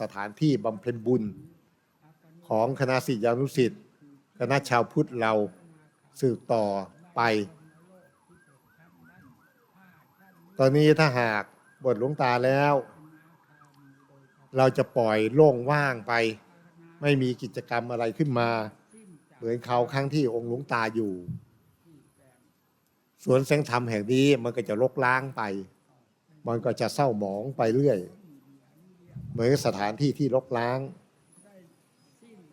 สถานที่บำเพ็ญบุญของคณะศิษยานุศิษย์คณะชาวพุทธเราสืบต่อไป ตอนนี้ถ้าหากบทหลวงตาแล้ว เราจะปล่อยโล่งว่างไป ไม่มีกิจกรรมอะไรขึ้นมา เหมือนเขาครั้งที่องค์หลวงตาอยู่ สวนแสงธรรมแห่งนี้มันก็จะรกล้างไป มันก็จะเศร้าหมองไปเรื่อย เหมือนสถานที่ที่รกล้าง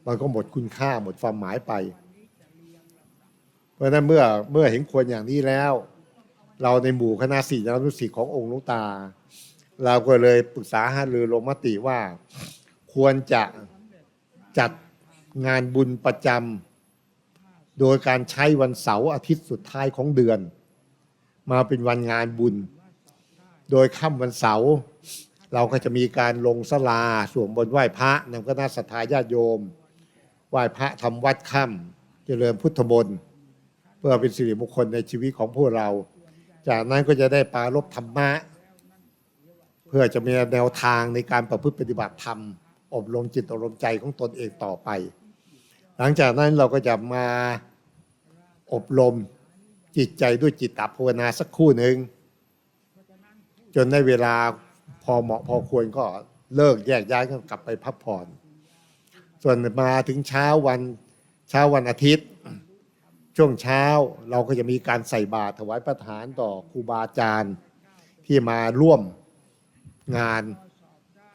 มันก็หมดคุณค่าหมดความหมายไป เพราะนั้นเมื่อเมื่อเห็นควรอย่างนี้แล้ว เราในหมู่คณะศิษยานุศิษย์ขององค์ลวงตา เราก็เลยปรึกษาหารือลงมติว่า ควรจะจัดงานบุญประจำโดยการใช้วันเสาร์อาทิตย์สุดท้ายของเดือน มาเป็นวันงานบุญ โดยค่ำวันเสาร์ เราก็จะมีการลงสลาสวมบนไหว้พระนำคณะศรัทธาญาติโยม ไหว้พระทำวัดค่ำเจริญพุทธมนต์เพื่อเป็นสิริมงคลในชีวิตของพวกเรา จากนั้นก็จะได้ปารบธรรมะ เพื่อจะมีแนวทางในการประพฤติปฏิบัติธรรม อบรมจิตอบรมใจของตนเองต่อไป หลังจากนั้นเราก็จะมาอบรมจิตใจด้วยจิตตภาวนาสักครู่หนึ่งจนในเวลา พอเหมาะพอควรก็เลิกแยกย้ายกันกลับไปพักผ่อน ส่วนมาถึงเช้าวันเช้าวันอาทิตย์ ช่วงเช้าเราก็จะมีการใส่บาตรถวายประทานต่อครูบาอาจารย์ที่มาร่วมงาน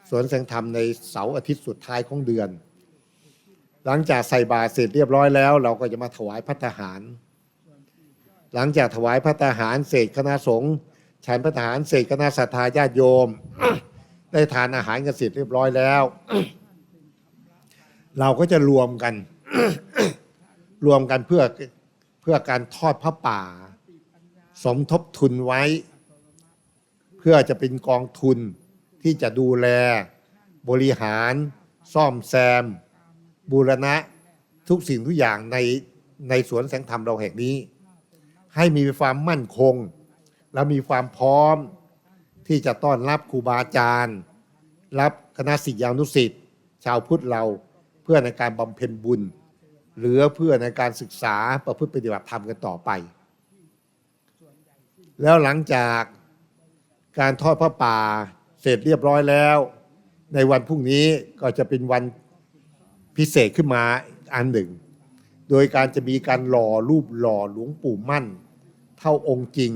สวนแสงธรรมในเสาร์อาทิตย์สุดท้ายของเดือน หลังจากใส่บาตรเสร็จเรียบร้อยแล้ว เราก็จะมาถวายพัฒหาร หลังจากถวายพัฒหารเสร็จคณะสงฆ์ ฉันพัฒหารเสร็จคณะศรัทธาญาติโยม ได้ทานอาหารกันเสร็จเรียบร้อยแล้ว เราก็จะรวมกัน รวมกันเพื่อเพื่อการทอดพระป่า สมทบทุนไว้ เพื่อจะเป็นกองทุนที่จะดูแล บริหาร ซ่อมแซม บูรณะทุกสิ่งทุกอย่างในในสวนแสงธรรมเราแห่งนี้ ให้มีความมั่นคง และมีความพร้อมที่จะต้อนรับครูบาอาจารย์ รับคณะศิษยานุศิษย์ชาวพุทธเราเพื่อในการบำเพ็ญบุญ หรือเพื่อในการศึกษาประพฤติปฏิบัติธรรมกันต่อไป แล้วหลังจากการทอดพระป่าเสร็จเรียบร้อยแล้ว ในวันพรุ่งนี้ก็จะเป็นวันพิเศษขึ้นมาอันหนึ่ง โดยการจะมีการหล่อรูปหล่อหลวงปู่มั่น เท่าองค์จริง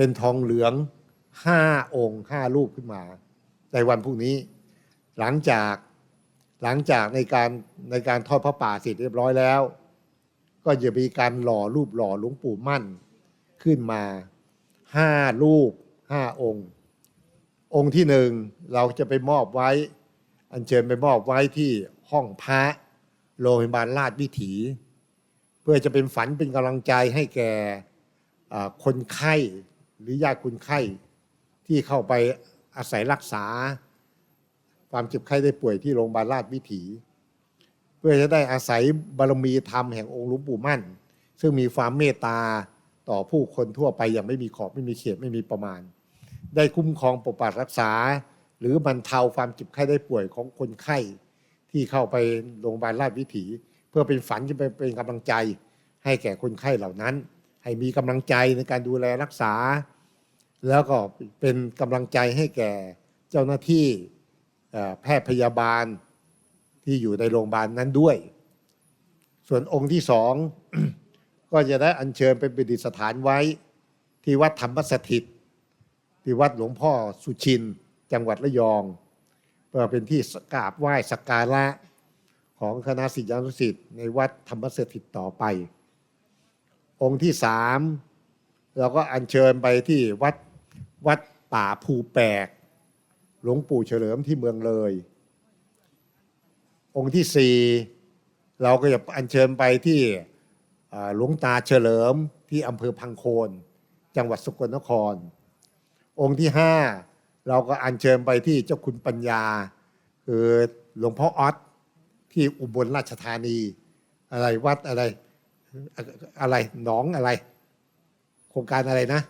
เป็นทองเหลืองห้าองค์ห้ารูปขึ้นมา ในวันพรุ่งนี้ หลังจากหลังจากในการในการทอดพระป่าเสร็จเรียบร้อยแล้ว ก็จะมีการหล่อรูปหล่อหลวงปู่มั่นขึ้นมาห้ารูปห้าองค์ องค์ที่หนึ่งเราจะไปมอบไว้ อัญเชิญไปมอบไว้ที่ห้องพระโรงพยาบาลราชวิถี เพื่อจะเป็นฝันเป็นกำลังใจให้แก่คนไข้ หรือญาติคนไข้ที่เข้าไปอาศัยรักษา ความเจ็บไข้ได้ป่วยที่โรงพยาบาลราชวิถี เพื่อจะได้อาศัยบารมีธรรมแห่งองค์หลวงปู่มั่น ซึ่งมีความเมตตาต่อผู้คนทั่วไปอย่างไม่มีขอบไม่มีเขตไม่มีประมาณ ได้คุ้มครองปกปักรักษา หรือบรรเทาความเจ็บไข้ได้ป่วยของคนไข้ที่เข้าไปโรงพยาบาลราชวิถี เพื่อเป็นฝันจะเป็นเป็นกำลังใจให้แก่คนไข้เหล่านั้น ให้มีกำลังใจในการดูแลรักษา แล้วก็เป็นกำลังใจให้แก่เจ้าหน้าที่แพทย์พยาบาลที่อยู่ในโรงพยาบาลนั้นด้วย ส่วนองค์ที่สองก็จะได้อัญเชิญไปประดิษฐานไว้ ที่วัดธรรมสถิต ที่วัดหลวงพ่อสุชิน จังหวัดระยองเพื่อเป็นที่กราบไหว้สักการะของคณะศิษยานุศิษย์ในวัดธรรมสถิตต่อไป องค์ที่สามเราก็อัญเชิญไปที่วัดวัดป่าภูแปก หลวงปู่เฉลิมที่เมืองเลย องค์ที่สี่เราก็จะอัญเชิญไปที่หลวงตาเฉลิมที่อำเภอพังโคน จังหวัดสกลนคร องค์ที่ห้าเราก็อัญเชิญไปที่เจ้าคุณปัญญา คือหลวงพ่อออสที่อุบลราชธานี อะไรวัดอะไร อะไรหนองอะไร โครงการอะไรนะ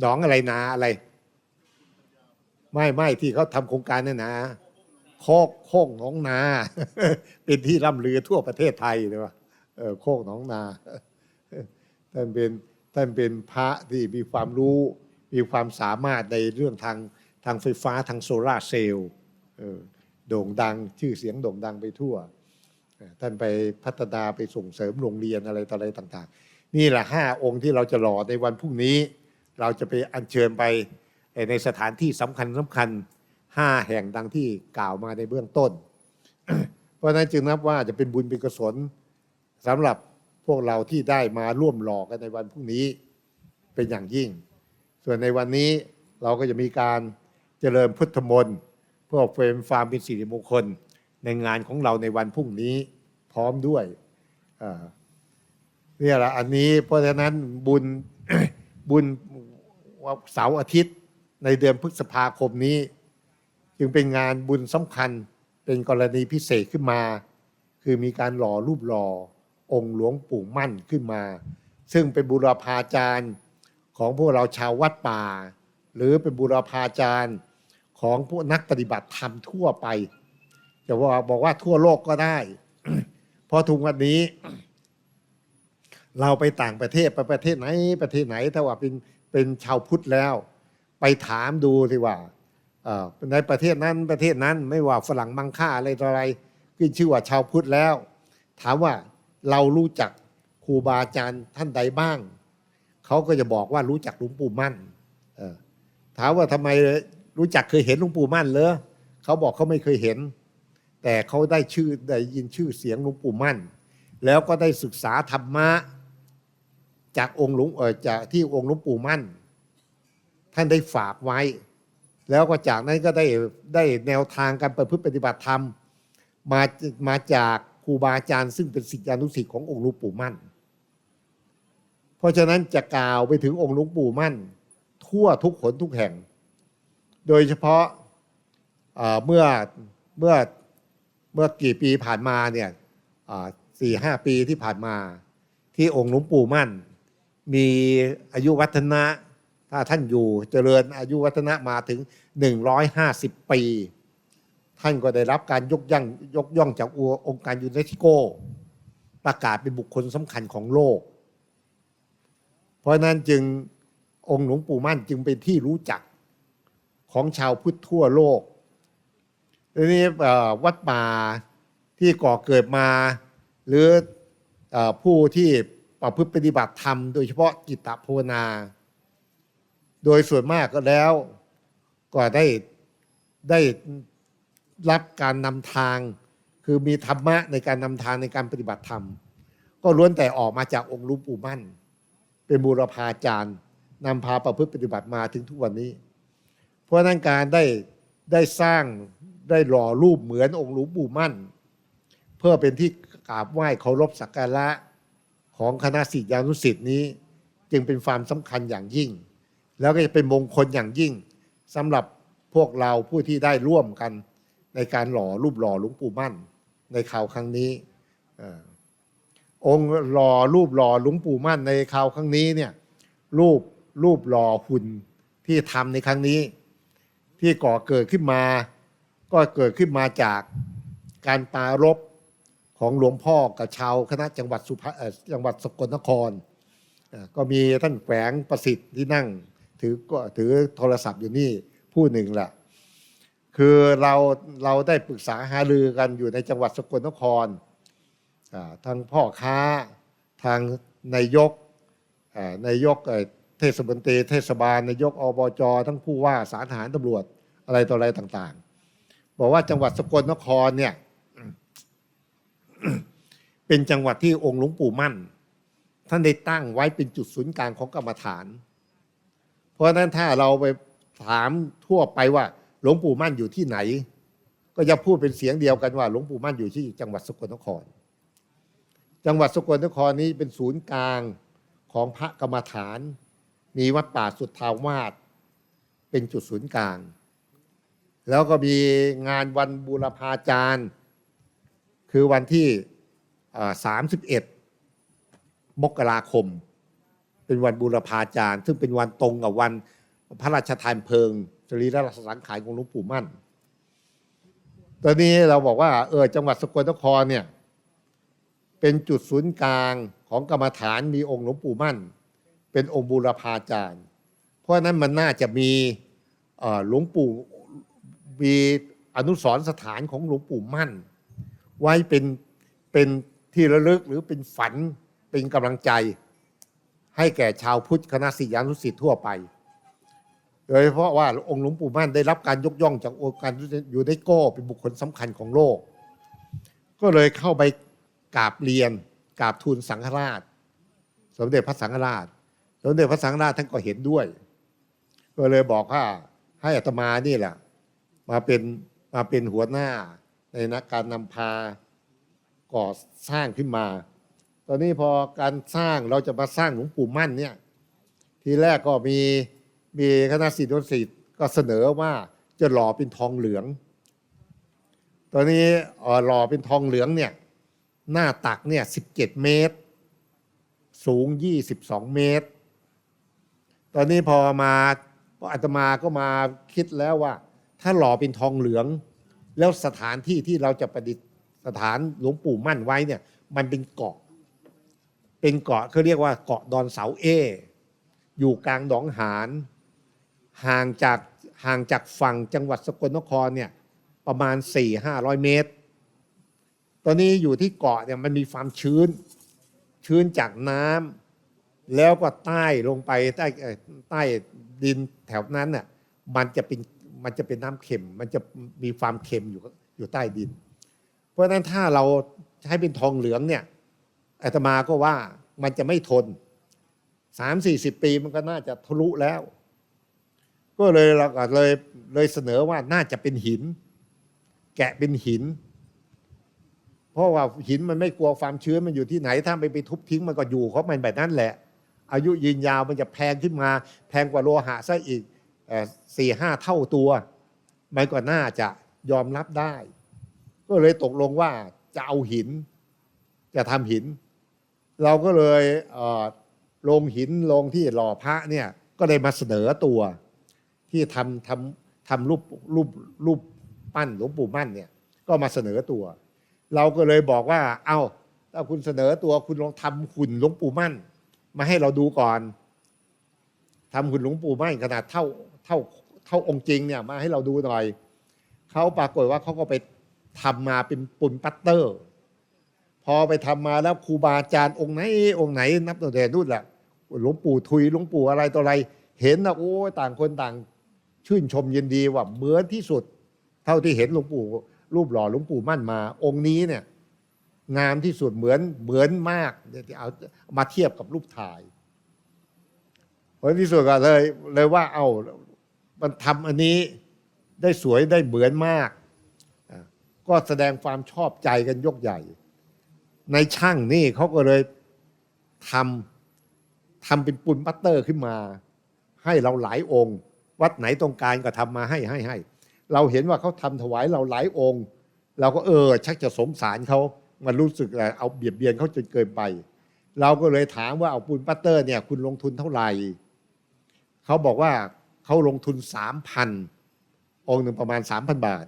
หนองอะไรนาอะไร ไม่ไม่ที่เขาทำโครงการเนั่นนะโคกโคกหนองนา เป็นที่ร่ำลือทั่วประเทศไทยเลยว่าโคกหนองนาท่านเป็นท่านเป็นพระที่มีความรู้มีความสามารถในเรื่องทางทางไฟฟ้าทางโซลาเซลล์โด่งดังชื่อเสียงโด่งดังไปทั่ว ท่านไปพัฒนาไปส่งเสริมโรงเรียนอะไรต่ออะไรต่างๆ นี่แหละห้าองค์ที่เราจะหล่อในวันพรุ่งนี้ เราจะไปอัญเชิญไปในสถานที่สำคัญสำคัญห้าแห่งดังที่กล่าวมาในเบื้องต้น เพราะฉะนั้นจึงนับว่าจะเป็นบุญเป็นกุศลสำหรับพวกเราที่ได้มาร่วมหล่อกันในวันพรุ่งนี้เป็นอย่างยิ่ง ส่วนในวันนี้เราก็จะมีการเจริญพุทธมนต์เพื่อเฟรมฟาร์มเป็นสิริมงคลในงานของเราในวันพรุ่งนี้ พร้อมด้วยเนี่ยแหละอันนี้เพราะฉะนั้นบุญบุญเสาร์อาทิตย์ในเดือนพฤษภาคมนี้ จึงเป็นงานบุญสำคัญเป็นกรณีพิเศษขึ้นมา คือมีการหล่อรูปหล่อองค์หลวงปู่มั่นขึ้นมา ซึ่งเป็นบุรพาจารย์ของพวกเราชาววัดป่า หรือเป็นบุรพาจารย์ของพวกนักปฏิบัติธรรมทั่วไป จะว่าบอกว่าทั่วโลกก็ได้ ราะทุกวันนี้ เราไปต่างประเทศไปประเทศไหนประเทศไหนถ้าว่าเป็นเป็นชาวพุทธแล้ว ไปถามดูสิว่าในประเทศนั้นประเทศนั้นไม่ว่าฝรั่งมังค่าอะไรต่ออะไรขึ้นชื่อว่าชาวพุทธแล้ว ถามว่าเรารู้จักครูบาอาจารย์ท่านใดบ้าง เขาก็จะบอกว่ารู้จักหลวงปู่มั่นถามว่าทำไมรู้จักเคยเห็นหลวงปู่มั่นเหรอเขาบอกเขาไม่เคยเห็น แต่เขาได้ชื่อได้ยินชื่อเสียงหลวงปู่มั่น แล้วก็ได้ศึกษาธรรมะ จากองค์หลวงเออจากที่องค์หลวงปู่มั่น ท่านได้ฝากไว้ แล้วก็จากนั้นก็ได้ได้แนวทางการประพฤติปฏิบัติธรรม มามาจากครูบาอาจารย์ ซึ่งเป็นศิษยานุศิษย์ขององค์หลวงปู่มั่น เพราะฉะนั้นจะกล่าวไปถึงองค์หลวงปู่มั่น ทั่วทุกขนทุกแห่ง โดยเฉพาะเอ่อเมื่อเมื่อ เมื่อกี่ปีผ่านมาเนี่ยสี่ห้าปีที่ผ่านมา ที่องค์หลวงปู่มั่น มีอายุวัฒนะ ถ้าท่านอยู่เจริญอายุวัฒนะมาถึง 150 ปี ท่านก็ได้รับการยกย่องยกย่องจากองค์การยูเนสโก ประกาศเป็นบุคคลสำคัญของโลก เพราะฉะนั้นจึงองค์หลวงปู่มั่นจึงเป็นที่รู้จักของชาวพุทธทั่วโลก ทีนี้เอ่อวัดป่าที่ก่อเกิดมา หรืออผู้ที่ประพฤติปฏิบัติธรรม โดยเฉพาะจิตตภาวนา โดยส่วนมากก็แล้ว ก็ได้ได้รับการนำทาง คือมีธรรมะในการนำทางในการปฏิบัติธรรม ก็ล้วนแต่ออกมาจากองค์ลุงปู่มั่น เป็นบูรพาจารย์นำพาประพฤติปฏิบัติมาถึงทุกวันนี้ เพราะนั้นการได้ได้สร้าง ได้หล่อรูปเหมือนองค์หลวงปู่มั่น เพื่อเป็นที่กราบไหว้เคารพสักการะของคณะศิษยานุศิษย์นี้ จึงเป็นความสำคัญอย่างยิ่ง แล้วก็จะเป็นมงคลอย่างยิ่งสำหรับพวกเราผู้ที่ได้ร่วมกันในการหล่อรูปหล่อหลวงปู่มั่น ในข่าวครั้งนี้เอ่อองค์หล่อรูปหล่อหลวงปู่มั่นในข่าวครั้งนี้เนี่ยรูปรูปหล่อหุ่นที่ทำในครั้งนี้ ที่ก่อเกิดขึ้นมา ก็เกิดขึ้นมาจากการปรารบของหลวงพ่อกับชาวคณะจังหวัดสุพรรณจังหวัดสกลนคร ก็มีท่านแฝงประสิทธิ์ที่นั่งถือก็ถือโทรศัพท์อยู่นี่ผู้หนึ่งแหละคือเราเราได้ปรึกษาหารือกันอยู่ในจังหวัดสกลนครทางพ่อค้าทางนายกนายกเทศมนตรีเทศบาลนายกอบจทั้งผู้ว่าสารทหารตำรวจอะไรต่ออะไรต่าง บอกว่าจังหวัดสกลนครเนี่ย เป็นจังหวัดที่องค์หลวงปู่มั่น ท่านได้ตั้งไว้เป็นจุดศูนย์กลางของกรรมฐาน เพราะฉะนั้นถ้าเราไปถามทั่วไปว่าหลวงปู่มั่นอยู่ที่ไหน ก็จะพูดเป็นเสียงเดียวกันว่าหลวงปู่มั่นอยู่ที่จังหวัดสกลนคร จังหวัดสกลนครนี้เป็นศูนย์กลางของพระกรรมฐาน มีวัดป่าสุทธาวาสเป็นจุดศูนย์กลาง แล้วก็มีงานวันบูรพาจารย์ คือวันที่สามกราคม เป็นวันบูรพาจารย์ ซึ่งเป็นวันตรงกับวันพระราชทานเพลิงสรีระสังขารของหลวงปู่มั่น ตอนนี้เราบอกว่าเออจังหวัดสกลนครเนี่ยเป็นจุดศูนย์กลางของกรรมฐานมีองค์หลวงปู่มั่น เป็นองค์บูรพาจารย์ เพราะนั้นมันน่าจะมีหลวงปู่ มีอนุสรสถานของหลวงปู่มั่น ไว้เป็นเป็นที่ระลึกหรือเป็นฝันเป็นกำลังใจ ให้แก่ชาวพุทธคณะศิษยานุศิษย์ทั่วไป โดยเฉพาะว่าองค์หลวงปู่มั่นได้รับการยกย่องจากองค์การยูเนสโกเป็นบุคคลสำคัญของโลก ก็เลยเข้าไปกราบเรียนกราบทูลสังฆราช สมเด็จพระสังฆราช สมเด็จพระสังฆราชท่านก็เห็นด้วย ก็เลยบอกว่าให้อาตมานี่แหละ มาเป็นมาเป็นหัวหน้าในนัการนำพาก่อสร้างขึ้นมา ตอนนี้พอการสร้างเราจะมาสร้างหลวงปู่มั่นเนี่ย ทีแรกก็มีมีคณะศิษย์ศิษย์ก็เสนอว่าจะหล่อเป็นทองเหลือง ตอนนี้หล่อเป็นทองเหลืองเนี่ยหน้าตักเนี่ย17เจ็ดเมตร สูง22เมตร ตอนนี้พอมาพออาตมาก็มาคิดแล้วว่า ถ้าหล่อเป็นทองเหลือง แล้วสถานที่ที่เราจะประดิษฐานหลวงปู่มั่นไว้เนี่ย มันเป็นเกาะ เป็นเกาะเขาเรียกว่าเกาะดอนเสาเอ อยู่กลางหนองหานห่างจากห่างจากฝั่งจังหวัดสกลนครเนี่ยประมาณ 4-500 เมตร ตอนนี้อยู่ที่เกาะเนี่ยมันมีความชื้น ชื้นจากน้ำแล้วก็ใต้ลงไปใต้ใต้ดินแถวนั้นน่ะมันจะเป็น มันจะเป็นน้ำเค็ม มันจะมีความเค็มอยู่อยู่ใต้ดิน เพราะฉะนั้นถ้าเราใช้เป็นทองเหลืองเนี่ยอาตมาก็ว่ามันจะไม่ทนสามสี่สิบปีมันก็น่าจะทะลุแล้ว ก็เลยเราก็เลยเลยเสนอว่าน่าจะเป็นหิน แกะเป็นหิน เพราะว่าหินมันไม่กลัวความชื้นมันอยู่ที่ไหน ถ้าไปไปทุบทิ้งมันก็อยู่เพราะมันแบบนั้นแหละ อายุยืนยาวมันจะแพงขึ้นมา แพงกว่าโลหะซะอีก สี่ห้าเท่าตัว มันก็น่าจะยอมรับได้ ก็เลยตกลงว่าจะเอาหิน จะทำหิน เราก็เลยเลงหินลงที่หล่อพระเนี่ยก็เลยมาเสนอตัว ที่ทำทำทำรูปรูปรูปปั้นหลวงปู่มั่นเนี่ยก็มาเสนอตัว เราก็เลยบอกว่า เอา้าถ้าคุณเสนอตัวคุณลองทำหุ่นหลวงปู่มั่น มาให้เราดูก่อนทำหุ่นหลวงปู่มั่นขนาดเท่า เท่าเท่าองค์จริงเนี่ยมาให้เราดูหน่อยเขาปรากฏว่าเขาก็ไปทำมาเป็นปุ่นปัตเตอร์ พอไปทำมาแล้วครูบาอาจารย์องค์ไหนองค์ไหน นับตั้งแต่นู่นแหละหลวงปู่ทุยหลวงปู่อะไรต่ออะไร เห็นนะโอ้ยต่างคนต่างชื่นชมยินดีว่าเหมือนที่สุด เท่าที่เห็นหลวงปู่รูปหล่อหลวงปู่มั่นมา องค์นี้เนี่ยงามที่สุดเหมือนเหมือนมากเดี๋ยวเอามาเทียบกับรูปถ่ายเพราะที่สุดก็เลยเลยว่าเอา มันทำอันนี้ได้สวยได้เหมือนมาก ก็แสดงความชอบใจกันยกใหญ่ ในช่างนี่เขาก็เลยทำทำเป็นปุนปัตเตอร์ขึ้นมา ให้เราหลายองค์ วัดไหนต้องการก็ทำมาให้ให้ให้ เราเห็นว่าเขาทำถวายเราหลายองค์ เราก็เออ ชักจะสงสารเขามันรู้สึกอะไรเอาเบียดเบียนเขาจนเกินไป เราก็เลยถามว่าเอาปูนปัตเตอร์เนี่ยคุณลงทุนเท่าไหร่เขาบอกว่า เขาลงทุนสามพันองหนึ่งประมาณสามพันบาท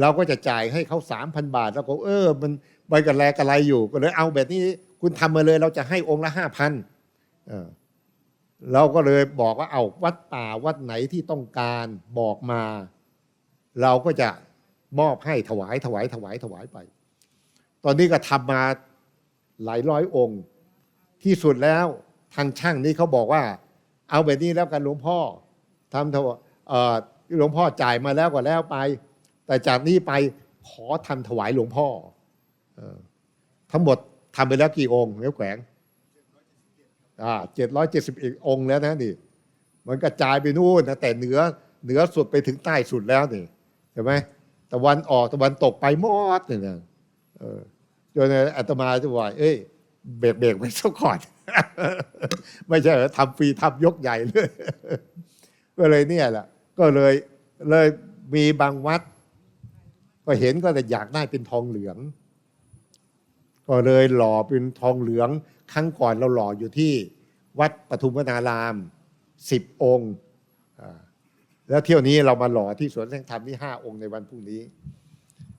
เราก็จะจ่ายให้เขาสามพันบาท แล้วก็เออ มันใบกันแลกันไรอยู่ก็เลยเอาแบบนี้คุณทำมาเลย เราจะให้องค์ละห้าพันเราก็เลยบอกว่าเอาวัดป่าวัดไหนที่ต้องการบอกมา เราก็จะมอบให้ถวายถวายถวายถวายไป ตอนนี้ก็ทำมาหลายร้อยองค์ ที่สุดแล้วทางช่างนี่เขาบอกว่า เอาแบบนี้แล้วกันหลวงพ่อทำถวเอ่อหลวงพ่อจ่ายมาแล้วก็แล้วไป แต่จากนี้ไปขอทำถวายหลวงพ่ออทั้งหมดทำไปแล้วกี่องค์เลี้ยวแขวงอ่าเจ็ดร้อยเจ็ดสิบเอ็ดองค์แล้วนะนี่ มันกระจายไปนู่นนะแต่เหนือเหนือสุดไปถึงใต้สุดแล้วนี่ใช่ไหมตะวันออกตะวันตกไปหมดเนี่ยนะเออจนอาตมาจะว่าเอ้ยเบรกเบรกไปสักก่อน ไม่ใช่เหรอทำฟรีทำยกใหญ่เลย ก็เลยเนี่ยแหละก็เลยเลยมีบางวัด ก็เห็นก็แต่อยากได้เป็นทองเหลือง ก็เลยหล่อเป็นทองเหลือง ครั้งก่อนเราหล่ออยู่ที่ วัดปทุมวนารามสิบองค์แล้วเที่ยวนี้เรามาหล่อที่สวนแสงธรรมที่ห้าองค์ในวันพรุ่งนี้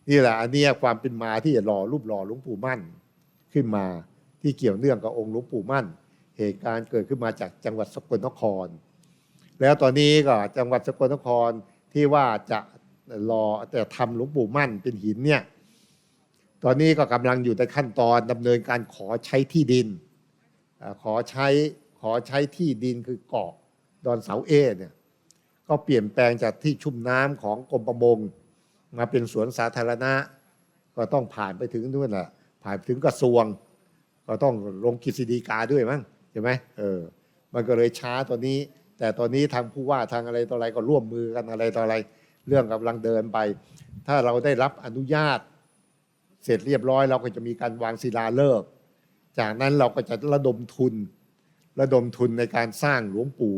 นี่แหละอันนี้ความเป็นมาที่หล่อรูปหล่อหลวงปู่มั่นขึ้นมา ที่เกี่ยวเนื่องกับองค์หลวงปู่มั่น เหตุการณ์เกิดขึ้นมาจากจังหวัดสกลนคร แล้วตอนนี้ก็จังหวัดสกลนครที่ว่าจะรอแต่ทำหลวงปู่มั่นเป็นหินเนี่ยตอนนี้ก็กำลังอยู่ในขั้นตอนดำเนินการขอใช้ที่ดิน ขอใช้ขอใช้ที่ดินคือเกาะดอนเสาเอเนี่ยก็เปลี่ยนแปลงจากที่ชุ่มน้ำของกรมประมง มาเป็นสวนสาธารณะ ก็ต้องผ่านไปถึงนู่นแหละผ่านถึงกระทรวง ก็ต้องลงกฤษฎีกาด้วยมั้งใช่ไหมเออ มันก็เลยช้าตอนนี้ แต่ตอนนี้ทางผู้ว่าทางอะไรต่ออะไรก็ร่วมมือกันอะไรต่ออะไร เรื่องกำลังเดินไป ถ้าเราได้รับอนุญาต เสร็จเรียบร้อย เราก็จะมีการวางศิลาฤกษ์จากนั้นเราก็จะระดมทุน ระดมทุนในการสร้างหลวงปู่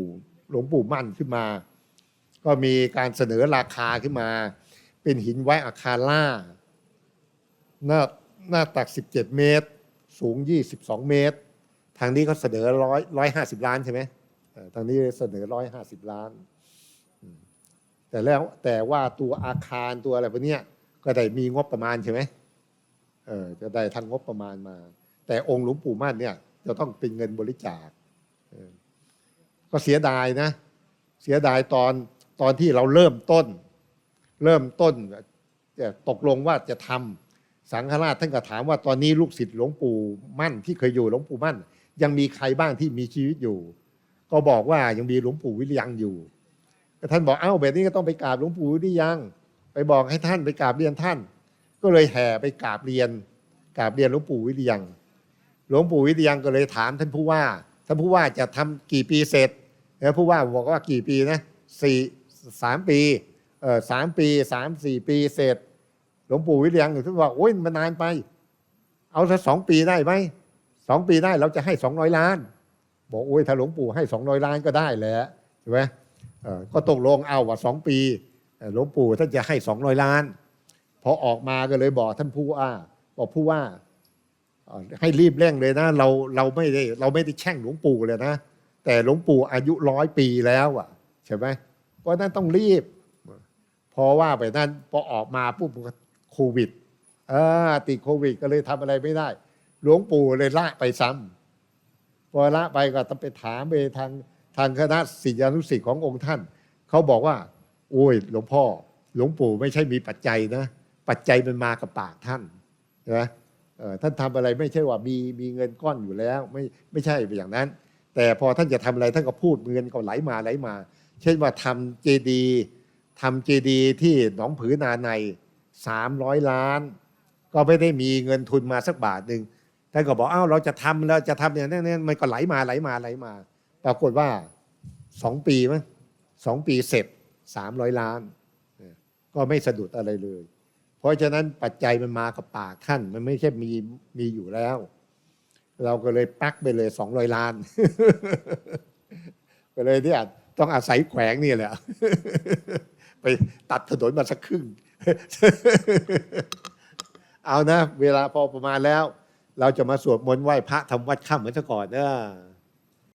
หลวงปู่มั่นขึ้นมา ก็มีการเสนอราคาขึ้นมา เป็นหินไว้อาคาร่าหน้าหน้าตัก 17 เมตร สูง 22 เมตร ทางนี้เขาเสนอร้อยร้อยห้าสิบล้านใช่ไหมทางนี้เสนอร้อยห้าสิบล้าน แต่แล้วแต่ว่าตัวอาคารตัวอะไรพวกนี้ก็ได้มีงบประมาณใช่ไหมเออจะได้ทางงบประมาณมา แต่องค์หลวงปู่มั่นเนี่ยจะต้องเป็นเงินบริจาคก็เสียดายนะ เสียดายตอนตอนที่เราเริ่มต้น เริ่มต้นจะตกลงว่าจะทำ สังฆราชท่านก็ถามว่าตอนนี้ลูกศิษย์หลวงปู่มั่นที่เคยอยู่หลวงปู่มั่น ยังมีใครบ้างที่มีชีวิตอยู่ ก็บอกว่ายังมีหลวงปู่วิริยังอยู่ก็ท่านบอกเอ้าแบบนี้ก็ต้องไปกราบหลวงปู่วิริยัง ไปบอกให้ท่านไปกราบเรียนท่าน ก็เลยแห่ไปกราบเรียนกราบเรียนหลวงปู่วิริยัง หลวงปู่วิริยังก็เลยถามท่านผู้ว่า ท่านผู้ว่าจะทำกี่ปีเสร็จแล้วผู้ว่าบอกว่ากี่ปีนะสี่สามปีเออสามปีสามสี่ปีเสร็จ หลวงปู่วิเริยังท่านบอกโอ้ยมันนานไป เอาสักสองปีได้ไหมสองปีได้เราจะให้สองร้อยล้าน บอกโอ้ยถ้าหลวงปู่ให้สองร้อยล้านก็ได้แหละใช่ไหมก็ตกลงเอาว่าสองปีหลวงปู่ท่านจะให้สองร้อยล้านพอออกมาก็เลยบอกท่านผู้ว่าบอกผู้ว่าให้รีบเร่งเลยนะ เราเราไม่ได้เราไม่ได้แช่งหลวงปู่เลยนะ แต่หลวงปู่อายุร้อยปีแล้วอะใช่ไหมเพราะนั้นต้องรีบ พอว่าไปนั้นพอออกมาปุ๊บ โควิดเออติดโควิด ก็เลยทำอะไรไม่ได้ หลวงปู่เลยละไปซ้ำพอละไปก็ต้องไปถามไปทางทางคณะศิษยานุศิษย์ขององค์ท่าน เขาบอกว่า โอ้ย หลวงพ่อ หลวงปู่ไม่ใช่มีปัจจัยนะ ปัจจัยมันมากับปากท่านนะเออท่านทำอะไรไม่ใช่ว่ามีมีเงินก้อนอยู่แล้ว ไม่ไม่ใช่อย่างนั้น แต่พอท่านจะทำอะไรท่านก็พูดเงินก็ไหลมาไหลมา เช่นว่าทำเจดีทำเจดีที่หนองผือนาใน สามร้อยล้าน ก็ไม่ได้มีเงินทุนมาสักบาทหนึ่งท่านก็บอกอ้าวเราจะทำเราจะทำอย่างนี้นมันก็ไหลมาไหลมาไหลมา ปรากฏว่าสองปีมั้งสองปีเสร็จสามร้อยล้าน ก็ไม่สะดุดอะไรเลย เพราะฉะนั้นปัจจัยมันมากับปากท่าน มันไม่ใช่มีมีอยู่แล้ว เราก็เลยปักไปเลยสองร้อยล้าน ก็เลยที่อาจต้องอาศัยแขวงนี่แหละ ไปตัดถนนมาสักครึ่ง เอานะ เวลาพอประมาณแล้ว เราจะมาสวดมนต์ไหว้พระทำวัดค่ำเหมือนแต่ก่อนเนอะ